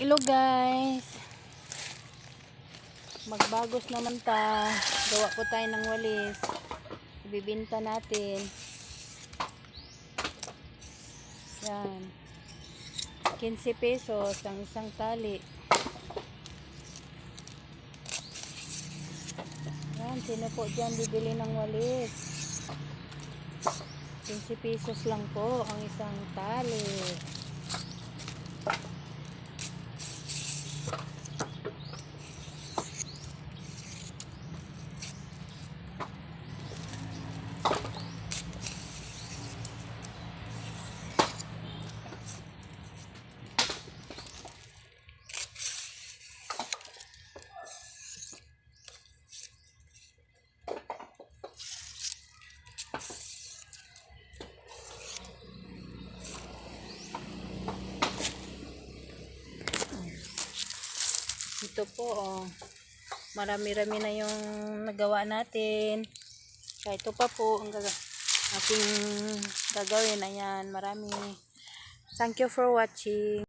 Hello guys. Magbagos naman ta. Gawa ko tayo ng walis. Ibibinta natin. Yan. 15 pesos ang isang tali. Yan, sino po dyan bibili ng walis? 15 pesos lang po ang isang tali. Ito po, oh. Marami-rami na yung nagawa natin. Kaya ito pa po ang gaga ating gagawin. Ayan, marami. Thank you for watching.